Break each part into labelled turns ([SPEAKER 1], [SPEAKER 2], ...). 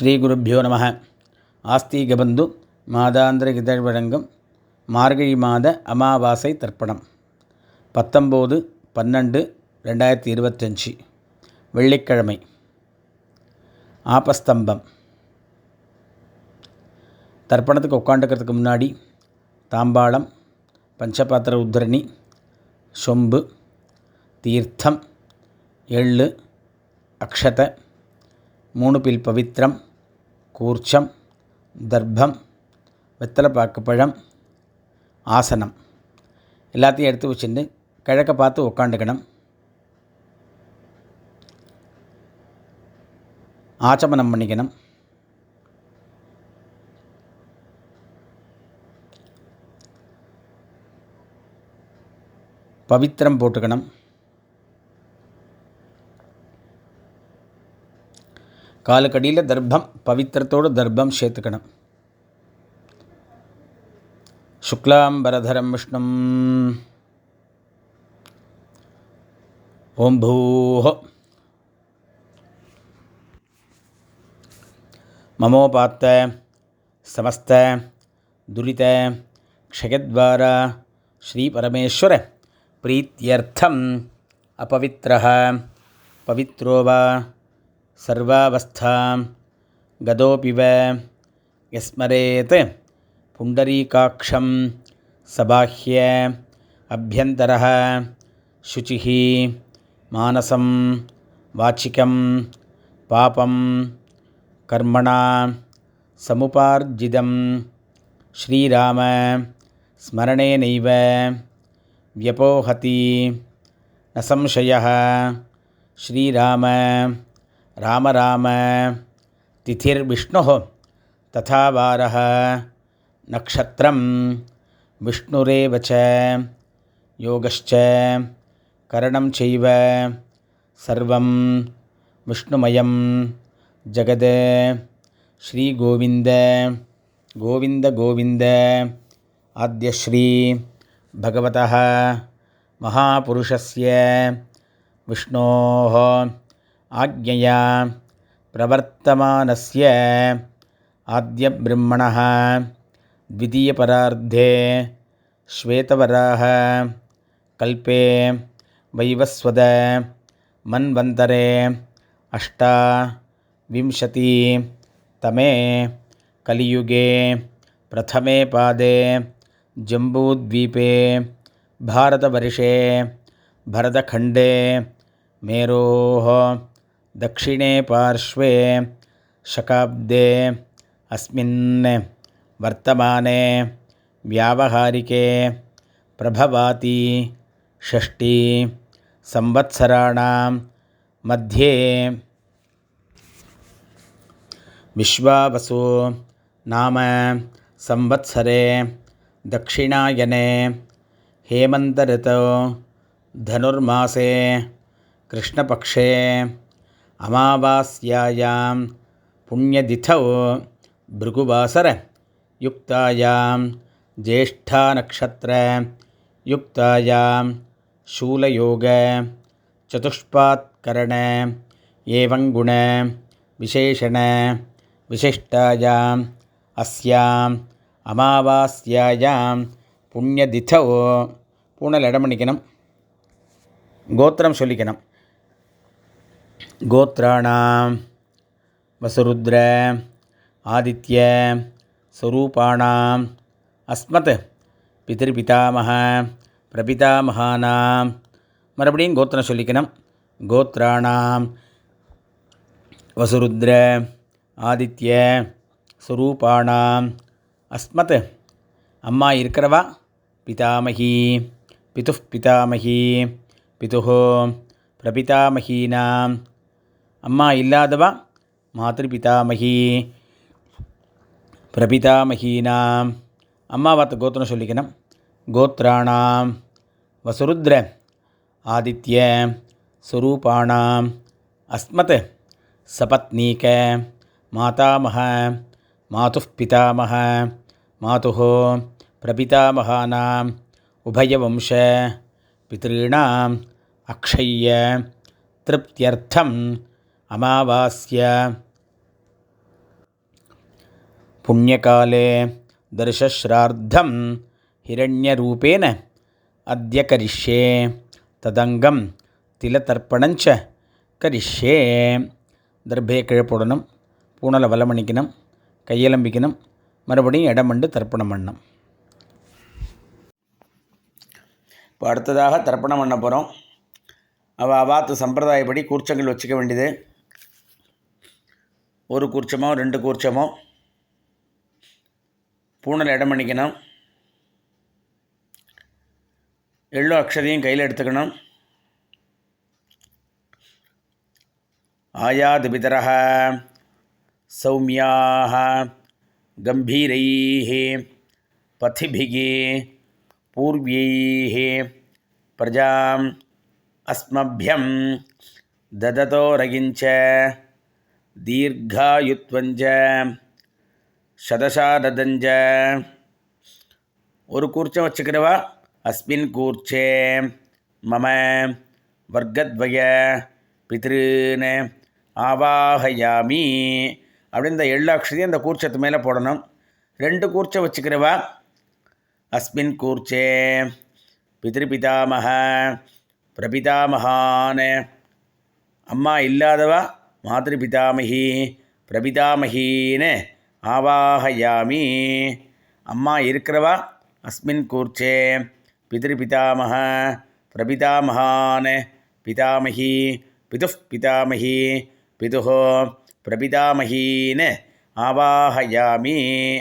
[SPEAKER 1] ஸ்ரீகுருப்போ நம. ஆஸ்தீகபந்து மாதாந்திர இதழ்வழங்கும் மார்கழி மாத அமாவாசை தர்ப்பணம். பத்தொம்போது பன்னெண்டு ரெண்டாயிரத்தி இருபத்தஞ்சி. வெள்ளிக்கிழமை. ஆபஸ்தம்பம். தர்ப்பணத்துக்கு உட்காந்துக்கிறதுக்கு முன்னாடி தாம்பாளம் பஞ்சபாத்திர உத்தரணி சொம்பு தீர்த்தம் எள்ளு அக்ஷத மூணு பில் பவித்திரம் கூர்ச்சம் தர்ப்பம் வெத்தலைப்பாக்கு பழம் ஆசனம். எல்லாத்தையும் எடுத்து வச்சுட்டு கிழக்க பார்த்து உக்காண்டுக்கணும் ஆச்சமனம் பண்ணிக்கணும். பவித்திரம் போட்டுக்கணும். காலுக்கடியில் தர்ப்பம் பவித்திரத்தோடு தர்ப்பம் சேர்த்துக்கணும் शुक्लाम्बरधरं विष्णुम् ॐ भूः ममोपात्त समस्त दुरित क्षयद्वारा श्रीपरमेश्वर प्रीत्यर्थम् अपवित्रः पवित्रो वा सर्वावस्थां गदोऽपि वा यस्मरेत् पुण्डरीकाक्षं सबाह्य अभ्यन्तरः शुचिः मानसं वाचिकं पापं कर्मणा समुपार्जितं श्रीराम स्मरणेनैव व्यपोहति न संशयः श्रीराम राम राम। तिथिर्विष्णुः तथा वारः नक्षत्रं विष्णुरेव च। योगश्च। करणं चैव। सर्वं विष्णुमयं। जगद। श्रीगोविन्द। गोविन्द गोविन्द। आद्यश्री भगवतः। महापुरुषस्य। विष्णोः। आज्ञया प्रवर्तमानस्य आद्यब्रह्मणः द्वितीयपरार्धे श्वेतवराह कल्पे वैवस्वद मन्वन्तरे अष्टाविंशतितमे कलियुगे प्रथमे पादे जम्बूद्वीपे भारतवर्षे भरतखण्डे मेरोः दक्षिणे पार्श्वे शकाब्दे अस्मिन् वर्तमाने व्यावहारिके प्रभवाति षष्टि संवत्सराणां मध्ये। विश्वावसु नाम संवत्सरे दक्षिणायने हेमन्तऋतौ धनुर्मासे कृष्णपक्षे अमावास्यायां पुण्यतिथौ भृगुवासरयुक्तायां ज्येष्ठानक्षत्रयुक्तायां शूलयोगचतुष्पात्करण एवं गुणविशेषणविशिष्टायाम् अस्याम् अमावास्यायां புண்ணியதித்தோ பூனல் இடம் பண்ணிக்கணும் கோத்திரம் சொல்லிக்கணும் கோத்ராணாம் வசுருத்ர ஆதித்ய स्वरूपाणाम् अस्मत् பிதிர்பிதாமக பிரபிதாமகானாம் மறுபடியும் கோத்திரம் சொல்லிக்கணும் கோத்ராணாம் வசுருத்ர ஆதித்ய ஸ்வரூபாணாம் அஸ்மத் அம்மா இருக்கிறவா பிதாமகி பிது பிதாமகி பிது பிரபிதாமகீனாம் அம்மா இல்லாதவா? மாத்திருபிதாமகி பிரபிதாமகீனாம். அம்மாவாத்த கோத்திரம் சொல்லிக்கணும். கோத்ராணாம் வசுருத்ர ஆதித்ய ஸ்வரூபாணாம் அஸ்மத் சபத்னீக மாதாமக. மாது பிதாமக மாது பிரபிதாமகானாம். உபயவம்ச பிதॄணாம் அக்ஷய்ய. திருப்தியர்த்தம். அமாவாஸ்யா. புண்ணியகாலே தர்ஷஸ்ரார்த்தம் ஹிரண்யரூபேன அத்திய கரிஷ்யே ததங்கம் திலதர்ப்பணஞ்ச கரிஷ்யே. தர்பையை கிழப்புடனும் பூனலை வலமணிக்கணும் கையலம்பிக்கணும் மறுபடியும் இடமண்டு தர்ப்பணம் பண்ணணும் இப்போ அடுத்ததாக தர்ப்பணம் பண்ண போகிறோம் அவள் அவாத்து சம்பிரதாயப்படி கூர்ச்சங்கள் வச்சுக்க வேண்டியது. ஒரு கூர்ச்சமோ ரெண்டு கூர்ச்சமோ பூனல் இடம் பண்ணிக்கணும் எள்ளு அக்ஷதையும் கையில் எடுத்துக்கணும் आयादिपितरः सौम्याः गम्भीरैः पथिभिः पूर्व्यैः प्रजाम् अस्मभ्यं ददतो தீர்காயுத்வஞ்ச சதசாததஞ்ச. ஒரு கூர்ச்சம் வச்சுக்கிறவா? அஸ்மின் கூர்ச்சே மம வர்க்கத்வய பித்ருன்னு ஆவாஹயாமி அப்படின்னு இந்த எள்ளு அந்த கூர்ச்சத்து மேலே போடணும். ரெண்டு கூர்ச்சம் வச்சுக்கிறவா? அஸ்மின் கூர்ச்சே பிதிருபிதாமக பிரபிதாமகான் அம்மா இல்லாதவா? மாதிருபிதாமகி பிரபிதாமகின்னு ஆவாகயாமி. அம்மா இருக்கிறவா? அஸ்மின் கூர்ச்சே. பிதிருபிதாமக பிரபிதாமகான் பிதாமகி பிதுः பிதாமகி பிதுஹோ பிரபிதாமகின்னு ஆவாகயாமி.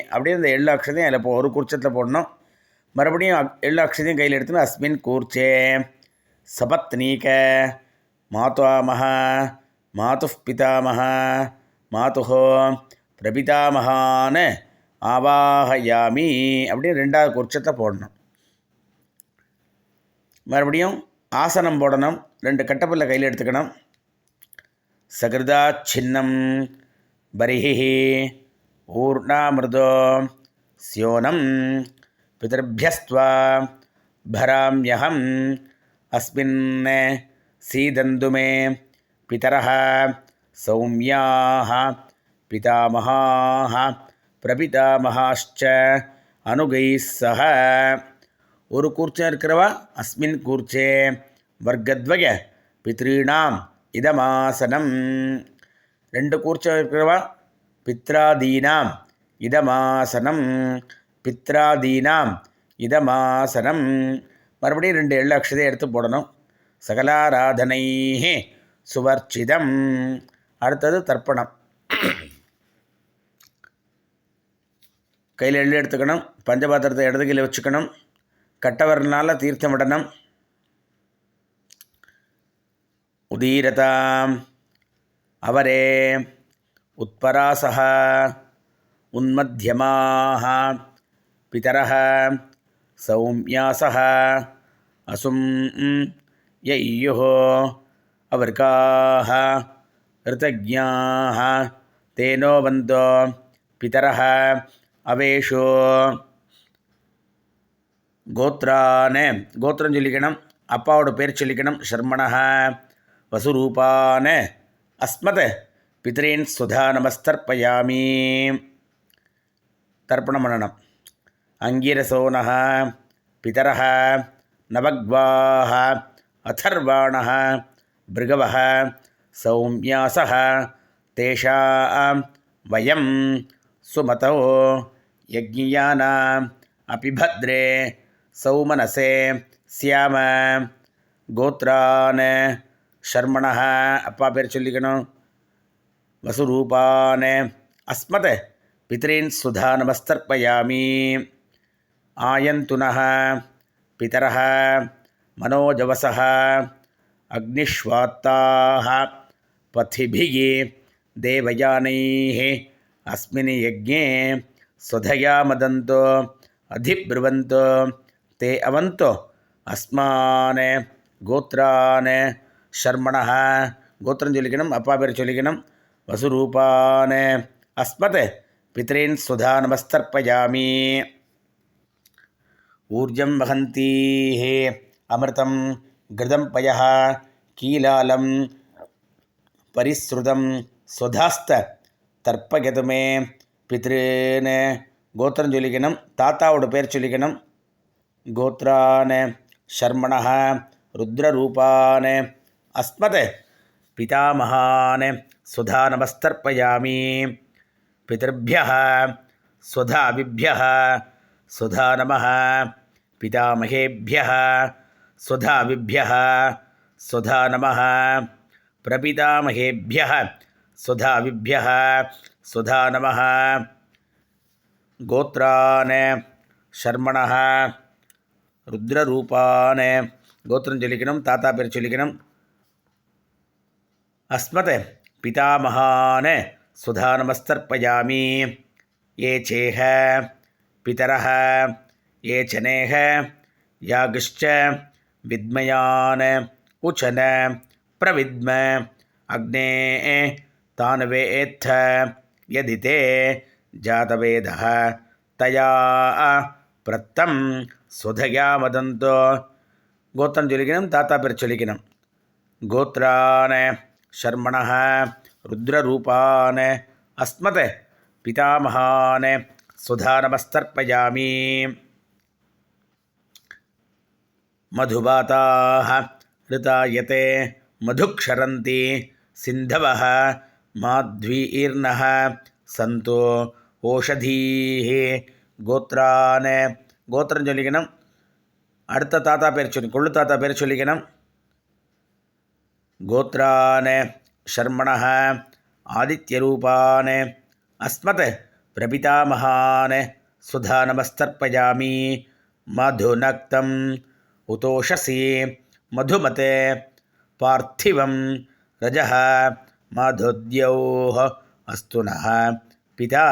[SPEAKER 1] அப்படின்னு இந்த எள்ளு அக்ஷதையும் அதில் போ ஒரு கூர்ச்சத்தில் போடணும். மறுபடியும் எள்ளு அக்ஷதையும் கையில் எடுத்துன்னு அஸ்மின் கூர்ச்சே. சபத்னீக மாதாமக மாது பிதாமக மாதுஹோ பிரபிதாமகான்னு ஆவாகயாமி அப்படின்னு ரெண்டாவது குற்சத்தை போடணும். மறுபடியும் ஆசனம் போடணும் ரெண்டு கட்டப்பில்லை கையில் எடுத்துக்கணும். சகிருதா சின்னம் பரிஹி ஊர்ணாமிருதோ ஸ்யோனம் பிதர்பியஸ்துவா பராம்யகம் அஸ்மின் சீதந்துமே पितरः सौम्याः पितामहाः प्रपितामहाश्च अनुगैः सह ஒரு கூர்ச்சம் இருக்கிறவா அஸ்மின் கூர்ச்சே வர்க்கத்வய பித்ருணாம் இதமாசனம் ரெண்டு கூர்ச்சம் இருக்கிறவா பித்ராதீனாம் இதமாசனம் பித்ராதீனாம் இதமாசனம் மறுபடியும் ரெண்டு எள்ளு அக்ஷதை எடுத்து போடணும் சகலாராதனை சுவர்ச்சிதம். அடுத்தது தர்ப்பணம். கையில் எள்ளு எடுத்துக்கணும் பஞ்சபாத்திரத்தை இடது கையில் வச்சுக்கணும் கட்டவரனால தீர்த்தம் விடணும். உதீரதாம். அவரே உத்பராசः உன்மத்தியமாக பிதர சௌமியாசः அசும் யையோ அவர்காக ரிதஜாக தேனோ வந்தோ பிதர அவேஷோ கோத்ரானே கோத்திரம் சொல்லிக்கணும் அப்பாவோட பேர் சொல்லிக்கணும் ஷர்மணா வசுரூபான அஸ்மத் பித்ரேன் சுதா நமஸ்தர்ப்பயாமி தர்ப்பணம் பண்ணணும் அங்கிரசோன பிதர நவக்வாக அதர்வாண भृगवः सौम्यासः तेषां वयं सुमतौ यज्ञियानाम् अपि भद्रे सौमनसे स्याम கோத்ரான் ஷர்மணः அப்பா பேர் சொல்லிக்கணும் வசுரூபான் அஸ்மத் பித்ரீன் சுதா நமஸ்தர்ப்பயாமி ஆயந்துனः பிதரः मनोजवसः अग्निश्वाता पथिभि देवजान अस्े स्वधया मदंत अधिब्रुवंत ते अवंत अस्मा गोत्रान शर्मण गोत्रम चलिकनम अपापर चलिकनम वसुरूपान अस्मत् पितरेन् स्वधा नमस्तर्पयामि। ऊर्जं वहन्ती हे கிருதம் பய கீலாலம் பரிஸ்ருதம் சுதாஸ்த தர்ப்பகதுமே பித்ருன்னு கோத்திரம் சொல்லிக்கணும் தாத்தாவோட பேர் சொல்லிக்கணும் கோத்ரான ஷர்மண ருத்ரரூபான அஸ்மத் பிதாமகான் சுதா நமஸ்தர்ப்பயாமி பிதர்பிய சுதாபிபிய சுதா நம பிதாமகேபிய स्वधाभिभ्यः स्वधा नमः प्रपितामहेभ्यः स्वधाभिभ्यः स्वधा नमः गोत्रान् शर्मणः ருத்ரரூபான கோத்திரம் சொல்லிக்கணும் தாத்தா பேர் சொல்லிக்கணும் அஸ்மத் பிதாமகான சுதாநமஸ்தர்ப்பயாமி ये चेह पितरः ये चनेः यागश्च विद्मयान कुचन प्रविद्म। अग्ने तान् यदि ते जातवेद तया प्रत्तं सुधया वदन्तु गोत्रं ज्वलिकिनं तातापिर्चलिकिनं शर्मण शर्मणः अस्मत पितामहान सुधा नमस्तर्पयामी मधुबाताः ऋतायते मधुक्षरन्ति सिन्धवः माध्वीर्नः सन्तो ஓஷதீः கோத்ரான் கோத்திரம் சொல்லிக்கணும் அடுத்த தாத்தா பேர் சொல்லி கொள்ளு தாத்தா பேர் சொல்லிக்கணும் கோத்ரான் ஷர்மணः ஆதித்யரூபான் அஸ்மத் பிரபிதாமகான் சுதா நமஸ்தர்ப்பயாமி மதுநக்தம் उतोषसी मधुमते पार्थिव रज मधुद्यौ अस्तु पिता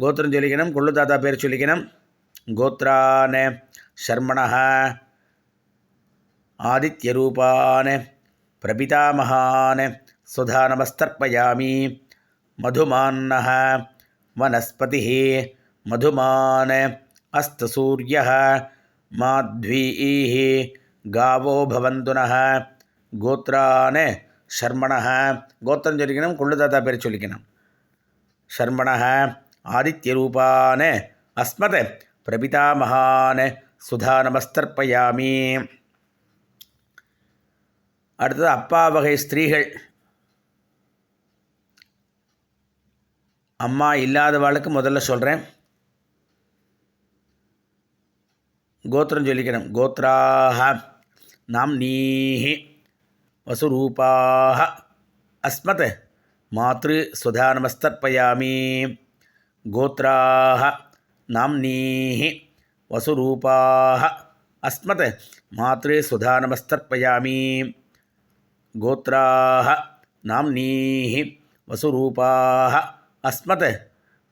[SPEAKER 1] गोत्रं चोलिकनं कुळुताता पेर् चोलिकनं गोत्रान् शर्मणः, आदित्यरूपान् प्रपितामहान् सुधानमस्तर्पयामि मधुमान्नः वनस्पतिः मधुमान् अस्तसूर्यः। மாத்வீஹ காவோ பவந்துனஹ கோத்ரான ஷர்மணஹ கோத்திரம் சொல்லிக்கணும் குள்ளுதாத்தா பேர் சொல்லிக்கணும் ஷர்மணஹ ஆதித்யரூபான அஸ்மத் பிரபிதாமகான் சுதா நமஸ்தர்ப்பயாமி அடுத்தது அப்பா வகை ஸ்திரீகள் அம்மா இல்லாதவாளுக்கு முதல்ல சொல்கிறேன் கோத்திரம் சொல்லிக்கணும் கோத்ராக நாம் நீஹி வசுரூபாக அஸ்மத் மாத்ரு சுதா நமஸ்தர்ப்பயாமி கோத்ராக நாம் நீஹி வசுரூபாக அஸ்மத் மாத்ரு சுதா நமஸ்தர்ப்பயாமி கோத்ராக நாம் நீஹி வசுரூபாக அஸ்மத்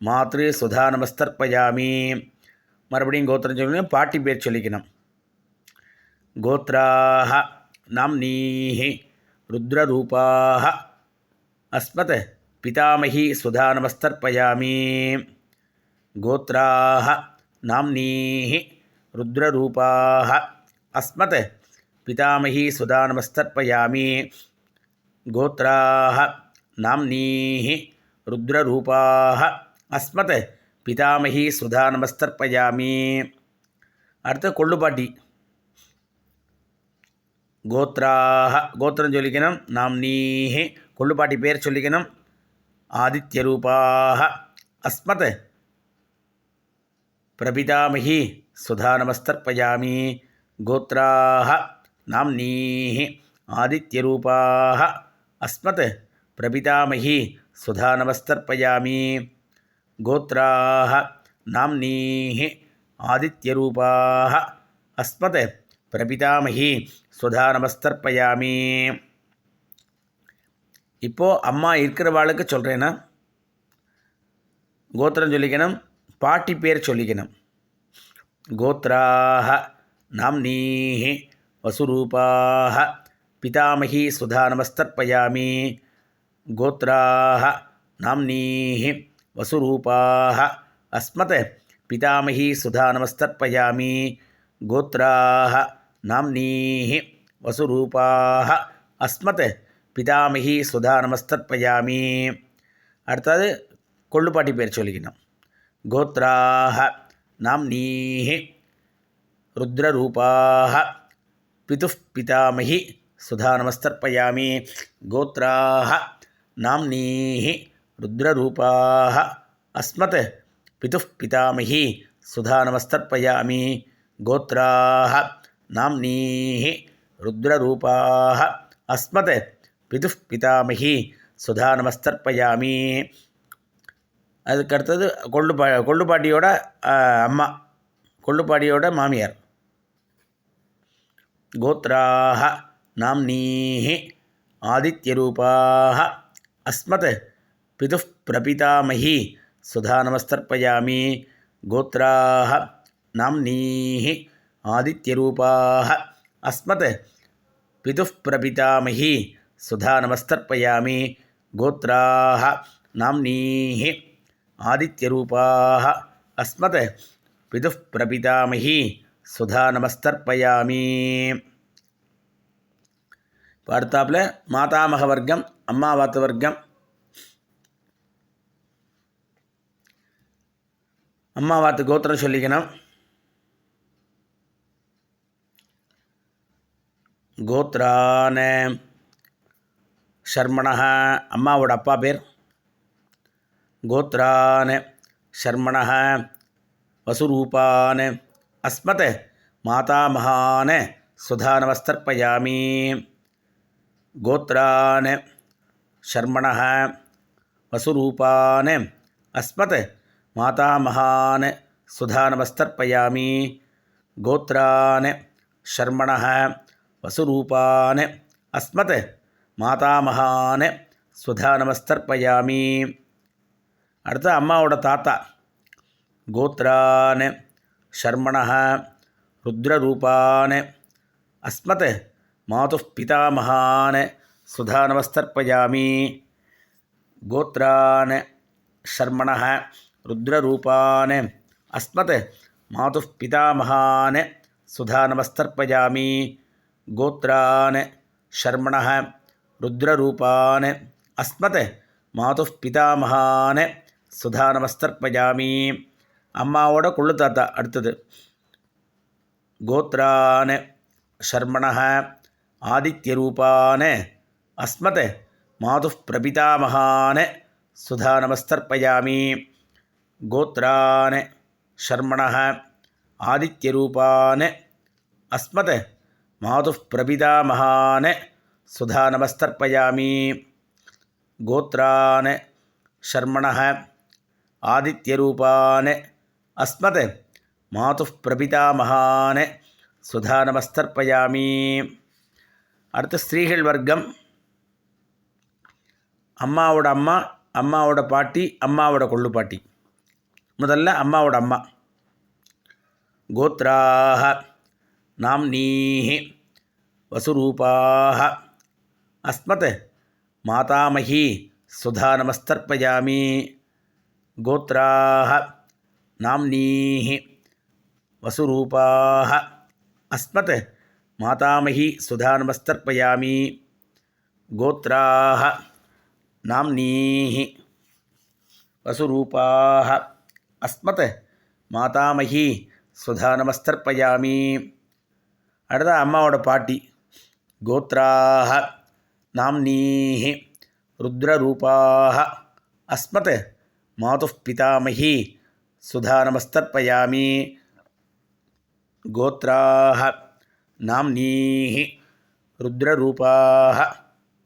[SPEAKER 1] மாத்ரு சுதா நமஸ்தர்ப்பயாமி மறுபடியும் கோத்திரம் சொல்லணும் பாட்டி பேர் சொல்லிக்கணும் கோத்ராக நாம்னீஹி ருத்ரரூபாக அஸ்மத் பிதாமகி சுதா நமஸ்தர்ப்பயாமி கோத்ராக நாம்னீஹி ருத்ரரூபாக அஸ்மத் பிதாமகி சுதா நமஸ்தர்ப்பயாமி கோத்ராக நாம்னீஹி ருத்ரரூபாக அஸ்மத் பிதாமகி சுதா நமஸ்தர்ப்பயாமி அடுத்து கொள்ளுப்பாட்டி கோத்ராக கோத்திரம் சொல்லிக்கணும் நாம்னீஹி கொள்ளுப்பாட்டி பேர் சொல்லிக்கணும் ஆதித்யரூபாக அஸ்மத் பிரபிதாமகி சுதா நமஸ்தர்ப்பயாமி கோத்ராக நாம்னீஹி ஆதித்யரூபாக அஸ்மத் பிரபிதாமகி சுதா நமஸ்தர்ப்பயாமி கோத்ராக நாம்னீஹி ஆதித்யரூபாக அஸ்மத் பிரபிதாமகி சுதா நமஸ்தர்ப்பயாமி இப்போது அம்மா இருக்கிறவாளுக்கு சொல்கிறேன்னா கோத்திரம் சொல்லிக்கணும் பாட்டி பேர் சொல்லிக்கணும் கோத்ராக நாம்னீஹி வசுரூபாக பிதாமகி சுதா நமஸ்தர்ப்பயாமி கோத்ராக நாம்னீஹி வசுரூபாக அஸ்மத் பிதாமகி சுதா நமஸ்தர்ப்பயாமி கோத்ராக நாம்னீஹி வசுரூபாக அஸ்மத் பிதாமகி சுதா நமஸ்தர்ப்பயாமி அடுத்தது கொள்ளுப்பாட்டி பேர் சொல்லிக்கணும் கோத்ராக நாம்னீஹி ருத்ரரூபாக பிதுः பிதாமகி சுதாநமஸ்தர்ப்பயாமி கோத்ராக நாம்னீः ருத்ரரூபாக அஸ்மத் பிதுः பிதாமகி சுதா நமஸ்தர்ப்பயாமி கோத்ராக நாம்னீः ருத்ரரூபாக அஸ்மத் பிதுः பிதாமகி சுதாநமஸ்தர்ப்பயாமி அதுக்கு அடுத்தது கொள்ளுப்பா கொள்ளுப்பாட்டியோட அம்மா. கொள்ளுப்பாட்டியோட மாமியார். கோத்ராக நாம்னீः ஆதித்யரூபாக அஸ்மத் पितुः प्रपितामही, सुधा नमस्तर्पयामि। गोत्रा नामनी आदि अस्मत् पिता प्रपितामही, सुधा नमस्तर्पयामि। गोत्रा नामनी आदित्यरूपाः। अस्मत् पितुः प्रपितामही, सुधा नमस्तर्पयामि। वार्तापिल अम्मा अम्मावातवर्गं வர்க்கம் அம்மாவாத்து கோத்திரம் சொல்லிக்கணும் கோத்ரான ஷர்மணா அம்மாவோட அப்பா பேர் கோத்ரான் ஷர்மணः வசுரூபான் அஸ்மத் மாதாமகான் சுதானவஸ்தர்ப்பயாமி கோத்ரான் ஷர்மணः வசுரூபான் அஸ்மத் மாதாமகான் சுதானவஸ்தர்ப்பயாமி கோத்ரான் ஷர்மணः வசுரூபான் அஸ்மத் மாதாமகான் சுதானமஸ்தர்ப்பயாமி அடுத்து அம்மாவோட தாத்தா கோத்ரான் ஷர்மணः ருத்ரரூபான் அஸ்மத் மாது பிதாமகான் சுதானவஸ்தர்ப்பயாமி கோத்ரான் ஷர்மணः ருத்ரரூபான் அஸ்மத் மாது பிதாமகான் சுதானவஸ்தர்ப்பயாமி கோத்ரான் ஷர்மணः ருத்ரரூபான் அஸ்மத் மாது பிதாமகான் சுதானமஸ்தர்ப்பயாமி அம்மாவோட குள்ளு தாத்தா அடுத்தது கோத்ரான் ஷர்மணः ஆதித்யரூபான் அஸ்மத் மாது பிரபிதாமகான் சுதானமஸ்தர்ப்பயாமி கோத்ரான் ஷர்மண ஆதித்யரூபான் அஸ்மத் மாது பிரபிதாமகான் சுதானமஸ்தர்ப்பயாமி. கோத்ரான் ஷர்மண ஆதித்யரூபான் அஸ்மத் மாது பிரபிதாமகான் சுதானமஸ்தர்ப்பயாமி. அடுத்து ஸ்திரீகள் வர்க்கம். அம்மாவோட அம்மா அம்மாவோட பாட்டி அம்மாவோட கொள்ளு பாட்டி முதல்ல அம்மாவோட அம்மா கோத்ராக நாம்னீஹி வசுரூபாக அஸ்மத் மாதாமகி சுதானமஸ்தர்ப்பயாமி கோத்ராக நாம்னீஹி வசுரூபாக அஸ்மத் மாதாமகி சுதானமஸ்தர்ப்பயாமி கோத்ராக நாம்னீஹி வசுரூபாக அஸ்மத் மாதாமகி சுதானமஸ்தர்ப்பயாமி அடுத்த அம்மாவோட பாட்டி கோத்ராக நாம்னீஹி ருத்ரரூபாக அஸ்மத் மாது பிதாமகி சுதானமஸ்தர்ப்பயாமி கோத்ராக நாம்னீஹி ருத்ரரூபாக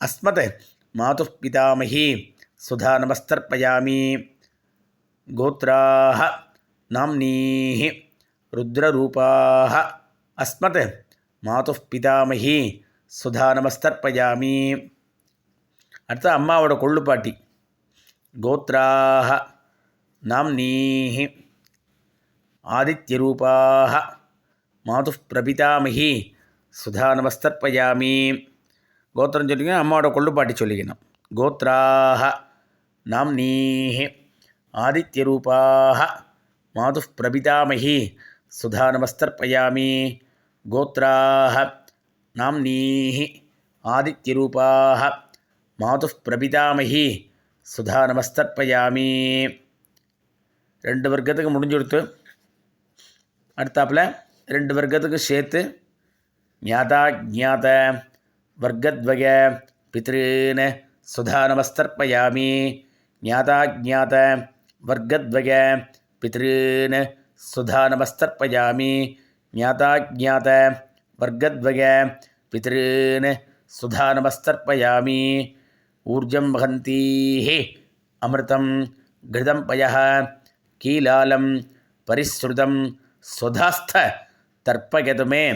[SPEAKER 1] அஸ்மத் மாது பிதாமகி சுதானமஸ்தர்ப்பயாமி கோத்ராக நாம்னீஹி ருத்ரரூபாக அஸ்மத் மாது பிதாமகி சுதா சுதானமஸ்தர்ப்பயாமி அடுத்து அம்மாவோட கொள்ளுப்பாட்டி கோத்ராக நாம்னீஹி ஆதித்யரூபாக மாது பிரபிதாமகி சுதா சுதானமஸ்தர்ப்பயாமி கோத்திரம் சொல்லிக்கணும் அம்மாவோட கொள்ளுப்பாட்டி சொல்லிக்கணும் கோத்ராக நாம்னீஹி ஆதித்யரூபாக. மாது பிரபிதாமகி சுதா நமஸ்தர்ப்பயாமி கோத்ராக நாம்னீஹி ஆதித்யரூபாக. மாது பிரபிதாமகி சுதா நமஸ்தர்ப்பயாமி ரெண்டு வர்க்கத்துக்கு முடிஞ்சுடுத்து. அடுத்தாப்பில் ரெண்டு வர்க்கத்துக்கு சேர்த்து. ஞாதா ஜாத வர்க்கத்வய பித்ருன்னு சுதா நமஸ்தர்ப்பயாமி ஞாதா. ஜாத वर्गद्वय पितॄन् सुधानमस्तर्पयामि। ज्ञाताज्ञात वर्गद्वय पितॄन् सुधानमस्तर्पयामि। ऊर्जं वहन्तीः, अमृतं घृतं पयः, कीलालं परिश्रुतं स्वधास्थ तर्पयतु मे।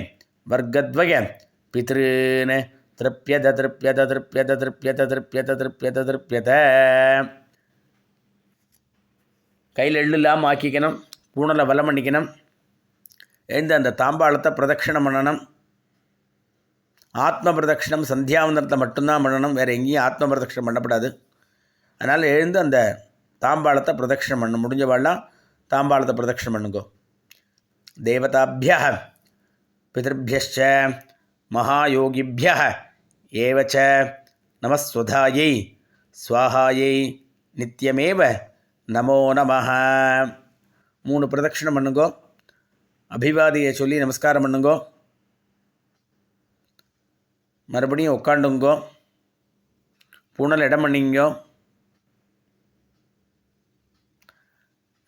[SPEAKER 1] वर्गद्वय पितॄन् तृप्यत तृप्यत तृप्यत तृप्यत तृप्यत तृप्यत तृप्यत। கையில் எள்ளு இல்லாமல் ஆக்கிக்கணும் பூனலை வலம் பண்ணிக்கணும் எழுந்து அந்த தாம்பாளத்தை பிரதட்சிணம் பண்ணணும். ஆத்ம பிரதட்சிணம் சந்தியாவந்தனத்தை மட்டும்தான் பண்ணணும் வேறு எங்கேயும் ஆத்ம பிரதட்சிணம் பண்ணப்படாது. அதனால் எழுந்து அந்த தாம்பாளத்தை பிரதட்சிணம் பண்ணணும். முடிஞ்சவாள்லாம் தாம்பாளத்தை பிரதட்சிணம் பண்ணுங்கோ. தேவதாபிய பிதர்பியச்ச மகாயோகிபிய ஏவச்ச நமஸ்வதாயை ஸ்வாஹாயை நித்தியமேவ நமோ நம மூணு பிரதட்சிணம் பண்ணுங்கோ. அபிவாதியை சொல்லி நமஸ்காரம் பண்ணுங்கோ. மறுபடியும் உட்காண்டுங்கோ புனல் இடம் பண்ணிங்கோ.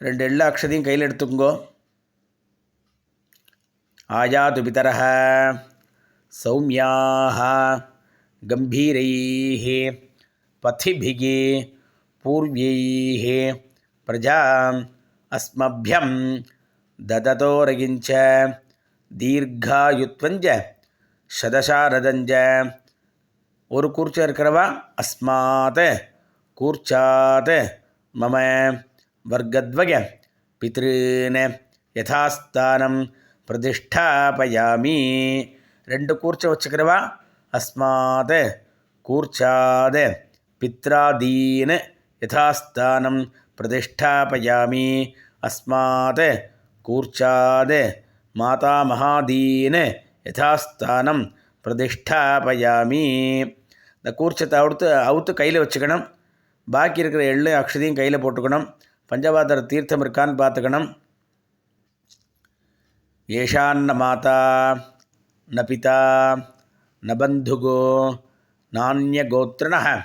[SPEAKER 1] ரெண்டு எல்லா அக்ஷதையும் கையில் எடுத்துக்கோங்கோ ஆயாது பிதரக சௌமியாக கம்பீரை பத்திபிகே. பூர்வியை பிரஜாம் அஸ்மபியம் தததோரகிஞ்ச தீர்காயுத்வஞ்ச சதசாரதஞ்ச ஒரு கூர்ச்சா இருக்கிறவா? அஸ்மாத். கூர்ச்சாத். மம. வர்க்கத்வய பித்ருன். யதாஸ்தானம். பிரதிஷ்டாபயாமி. ரெண்டு கூர்ச்சை வச்சுக்கிறவா? அஸ்மாத். கூர்ச்சாத். பித்ராதீன். யதாஸ்தானம். பிரதிஷ்டாபயாமி அஸ்மாத் கூர்ச்சாத் மாதா மகாதீன் யதாஸ்தானம் பிரதிஷ்டாபயாமி இந்த கூர்ச்சத்தை அவுத்து அவுத்து கையில் வச்சுக்கணும். பாக்கி இருக்கிற எள்ளு அக்ஷதையும் கையில் போட்டுக்கணும். பஞ்சபாதர தீர்த்தம் இருக்கான்னு பார்த்துக்கணும். ஏஷான்ன மாதா ந பிதா ந பந்துகோ நானிய நானியகோத்திரண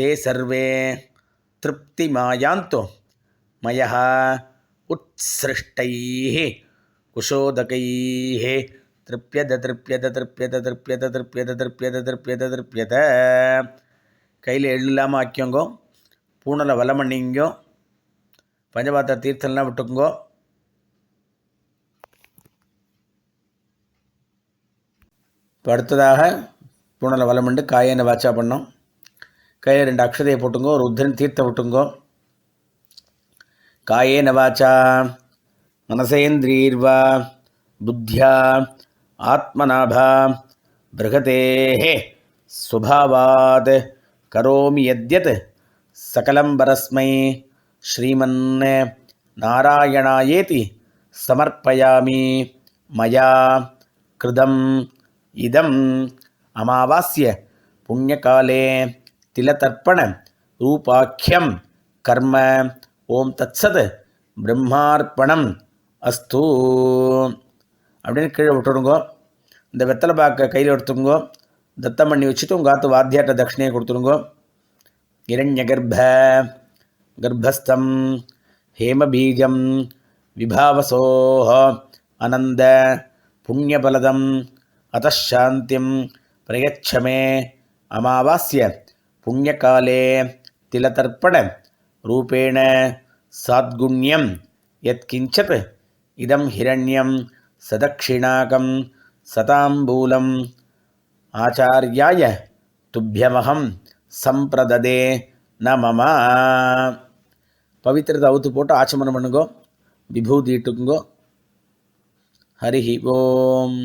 [SPEAKER 1] தே சர்வே. திருப்தி மாயாந்தோ மயா உத்சிருஷ்டைः குஷோதகைः திருப்பியத திருப்பியத திருப்பியத திருப்பியத திருப்பியத திருப்பியத திருப்பியத திருப்பியத கையில் எள்ளு இல்லாமல் ஆக்கியோங்கோ பூனலை வலம் பண்ணிங்கோ பஞ்சபாத்திர தீர்த்தம்லாம் விட்டுக்குங்கோ. இப்போ அடுத்ததாக பூனலை வலம் பண்ணி காயனை வாட்சா பண்ணோம். கையில் ரெண்டு அக்ஷதையை போட்டுங்கோ ருத்ரன் தீர்த்த விட்டுங்கோ. காயே நவாச்சா மனசேந்திரீர்வா புத்தியா ஆத்மநாபா பிருகதே சுபாவாத் கரோமி யத்யத் சகலம் பரஸ்மை ஸ்ரீமன் நாராயணாயேதி சமர்ப்பயாமி மயா கிருதம் இதம் அமாவாஸ்ய புண்ணியகாலே. திலதர்ப்பண ரூபாக்கியம். கர்ம ஓம் தத்சத் பிரம்மார்ப்பணம் அஸ்து. அப்படின்னு கீழே விட்டுடுங்கோ. இந்த வெத்தலை பாக்கை கையில் எடுத்துங்கோ தத்தம் பண்ணி வச்சுட்டு உங்கள் ஆத்து வாத்தியாட்ட தட்சிணையை கொடுத்துருங்கோ இரண்ய கர்ப்ப கர்ப்பஸ்தம் ஹேமபீஜம் விபாவசோஹ அனந்த புண்ணியபலதம் அத்தாந்தியம் பிரயச்சமே அமாவாஸ்ய புண்ணியகாலே திலதர்ப்பண ரூபேண சாத்குண்யம் யத்கிஞ்சத் இதம் ஹிரண்யம் சதக்ஷிணாகம் சதாம்பூலம் ஆச்சாரியாய துப்பியமகம் சம்பிரததே நமமா பவித்திரத்தை அவுத்து போட்டு ஆச்சமனம் பண்ணுங்கோ விபூதி இட்டுக்குங்கோ. ஹரி ஓம்.